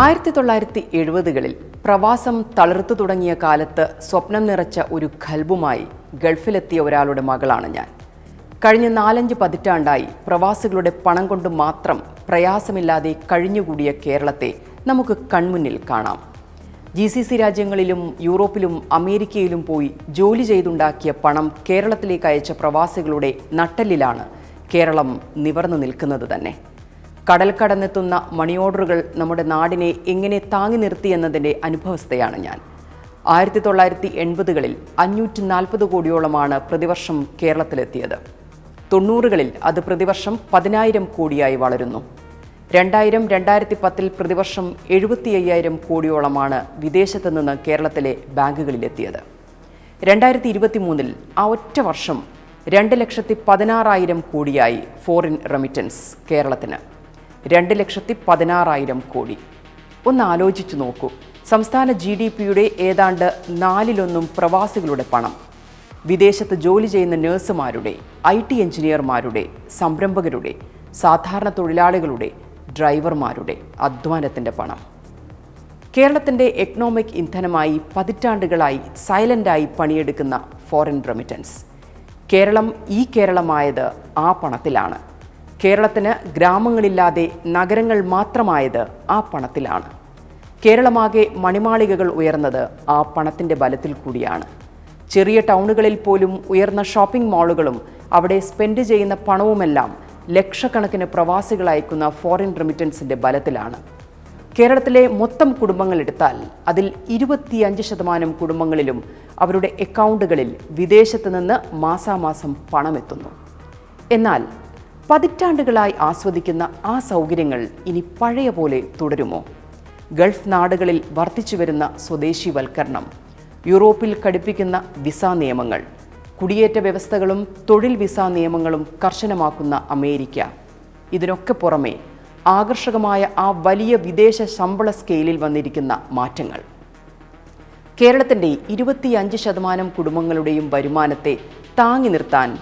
ആയിരത്തി തൊള്ളായിരത്തി എഴുപതുകളിൽ പ്രവാസം തളർത്തു തുടങ്ങിയ കാലത്ത് സ്വപ്നം നിറച്ച ഒരു ഖൽബുമായി ഗൾഫിലെത്തിയ ഒരാളുടെ മകളാണ് ഞാൻ. കഴിഞ്ഞ നാലഞ്ച് പതിറ്റാണ്ടായി പ്രവാസികളുടെ പണം കൊണ്ട് മാത്രം പ്രയാസമില്ലാതെ കഴിഞ്ഞുകൂടിയ കേരളത്തെ നമുക്ക് കൺമുന്നിൽ കാണാം. ജി സി സി രാജ്യങ്ങളിലും യൂറോപ്പിലും അമേരിക്കയിലും പോയി ജോലി ചെയ്തുണ്ടാക്കിയ പണം കേരളത്തിലേക്ക് അയച്ച പ്രവാസികളുടെ നട്ടലിലാണ് കേരളം നിവർന്നു നിൽക്കുന്നത് തന്നെ. കടൽ കടന്നെത്തുന്ന മണി ഓർഡറുകൾ നമ്മുടെ നാടിനെ എങ്ങനെ താങ്ങി നിർത്തിയെന്നതിന്റെ അനുഭവസ്ഥയാണ് ഞാൻ. ആയിരത്തി തൊള്ളായിരത്തി എൺപതുകളിൽ അഞ്ഞൂറ്റി നാൽപ്പത് കോടിയോളമാണ് പ്രതിവർഷം കേരളത്തിലെത്തിയത്. തൊണ്ണൂറുകളിൽ അത് പ്രതിവർഷം പതിനായിരം കോടിയായി വളരുന്നു. രണ്ടായിരം രണ്ടായിരത്തി പത്തിൽ പ്രതിവർഷം എഴുപത്തി അയ്യായിരം കോടിയോളമാണ് വിദേശത്ത് നിന്ന് കേരളത്തിലെ ബാങ്കുകളിലെത്തിയത്. രണ്ടായിരത്തി ഇരുപത്തി മൂന്നിൽ ആ ഒറ്റ വർഷം രണ്ട് ലക്ഷത്തി പതിനാറായിരം കോടിയായി ഫോറിൻ റെമിറ്റൻസ് കേരളത്തിന്. രണ്ട് ലക്ഷത്തി പതിനാറായിരം കോടി. ഒന്ന് ആലോചിച്ചു നോക്കൂ. സംസ്ഥാന ജി ഡി പിയുടെ ഏതാണ്ട് നാലിലൊന്നും പ്രവാസികളുടെ പണം. വിദേശത്ത് ജോലി ചെയ്യുന്ന നഴ്സുമാരുടെ ഐ ടി എഞ്ചിനീയർമാരുടെ സംരംഭകരുടെ സാധാരണ തൊഴിലാളികളുടെ ഡ്രൈവർമാരുടെ അധ്വാനത്തിന്റെ പണം. കേരളത്തിന്റെ എക്കണോമിക് ഇന്ധനമായി പതിറ്റാണ്ടുകളായി സൈലന്റായി പണിയെടുക്കുന്ന ഫോറിൻ റെമിറ്റൻസ്. കേരളം ഈ കേരളമായത് ആ പണത്തിലാണ്. കേരളത്തിന് ഗ്രാമങ്ങളില്ലാതെ നഗരങ്ങൾ മാത്രമായത് ആ പണത്തിലാണ്. കേരളമാകെ മണിമാളികകൾ ഉയർന്നത് ആ പണത്തിന്റെ ബലത്തിൽ കൂടിയാണ്. ചെറിയ ടൗണുകളിൽ പോലും ഉയർന്ന ഷോപ്പിംഗ് മാളുകളും അവിടെ സ്പെൻഡ് ചെയ്യുന്ന പണവുമെല്ലാം ലക്ഷക്കണക്കിന് പ്രവാസികൾ അയക്കുന്ന ഫോറിൻ റെമിറ്റൻസിന്റെ ബലത്തിലാണ്. കേരളത്തിലെ മൊത്തം കുടുംബങ്ങൾ എടുത്താൽ അതിൽ ഇരുപത്തിയഞ്ച് ശതമാനം കുടുംബങ്ങളിലും അവരുടെ അക്കൗണ്ടുകളിൽ വിദേശത്ത് നിന്ന് മാസാമാസം പണമെത്തുന്നു. എന്നാൽ പതിറ്റാണ്ടുകളായി ആസ്വദിക്കുന്ന ആ സൗകര്യങ്ങൾ ഇനി പഴയ പോലെ തുടരുമോ? ഗൾഫ് നാടുകളിൽ വർദ്ധിച്ചു വരുന്ന സ്വദേശിവൽക്കരണം യൂറോപ്പിൽ കടുപ്പിക്കുന്ന വിസ നിയമങ്ങൾ കുടിയേറ്റ വ്യവസ്ഥകളും തൊഴിൽ വിസ നിയമങ്ങളും കർശനമാക്കുന്ന അമേരിക്ക. ഇതിനൊക്കെ പുറമെ ആകർഷകമായ ആ വലിയ വിദേശ ശമ്പള സ്കെയിലിൽ വന്നിരിക്കുന്ന മാറ്റങ്ങൾ. കേരളത്തിന്റെ ഇരുപത്തിയഞ്ച് ശതമാനം കുടുംബങ്ങളുടെയും വരുമാനത്തെ താങ്ങി നിർത്താൻ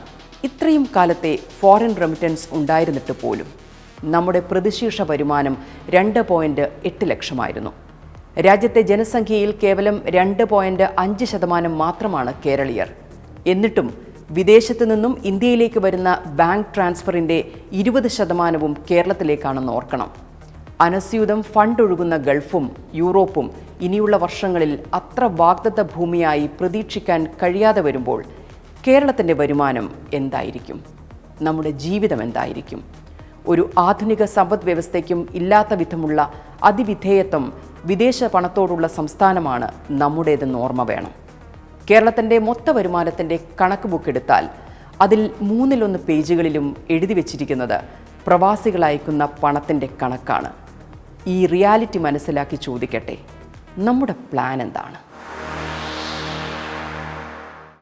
ഇത്രയും കാലത്തെ ഫോറിൻ റെമിറ്റൻസ് ഉണ്ടായിരുന്നിട്ട് പോലും നമ്മുടെ പ്രതിശീർഷ വരുമാനം രണ്ട് പോയിന്റ് എട്ട് ലക്ഷമായിരുന്നു. രാജ്യത്തെ ജനസംഖ്യയിൽ കേവലം രണ്ട് പോയിന്റ് അഞ്ച് ശതമാനം മാത്രമാണ് കേരളീയർ. എന്നിട്ടും വിദേശത്തു നിന്നും ഇന്ത്യയിലേക്ക് വരുന്ന ബാങ്ക് ട്രാൻസ്ഫറിന്റെ ഇരുപത് ശതമാനവും കേരളത്തിലേക്കാണെന്ന് ഓർക്കണം. അനസ്യൂതം ഫണ്ട് ഒഴുകുന്ന ഗൾഫും യൂറോപ്പും ഇനിയുള്ള വർഷങ്ങളിൽ അത്ര വാഗ്ദത്ത ഭൂമിയായി പ്രതീക്ഷിക്കാൻ കഴിയാതെ വരുമ്പോൾ കേരളത്തിന്റെ വരുമാനം എന്തായിരിക്കും? നമ്മുടെ ജീവിതം എന്തായിരിക്കും? ഒരു ആധുനിക സമ്പദ് വ്യവസ്ഥയ്ക്കും ഇല്ലാത്ത വിധമുള്ള അതിവിധേയത്വം വിദേശ പണത്തോടുള്ള സംസ്ഥാനമാണ് നമ്മുടേതെന്ന് ഓർമ്മ വേണം. കേരളത്തിന്റെ മൊത്ത വരുമാനത്തിന്റെ കണക്ക് ബുക്ക് എടുത്താൽ അതിൽ മൂന്നിലൊന്ന് പേജുകളിലും എഴുതി വച്ചിരിക്കുന്നത് പ്രവാസികൾ അയക്കുന്ന പണത്തിന്റെ കണക്കാണ്. ഈ റിയാലിറ്റി മനസ്സിലാക്കി ചോദിക്കട്ടെ? നമ്മുടെ പ്ലാൻ എന്താണ്?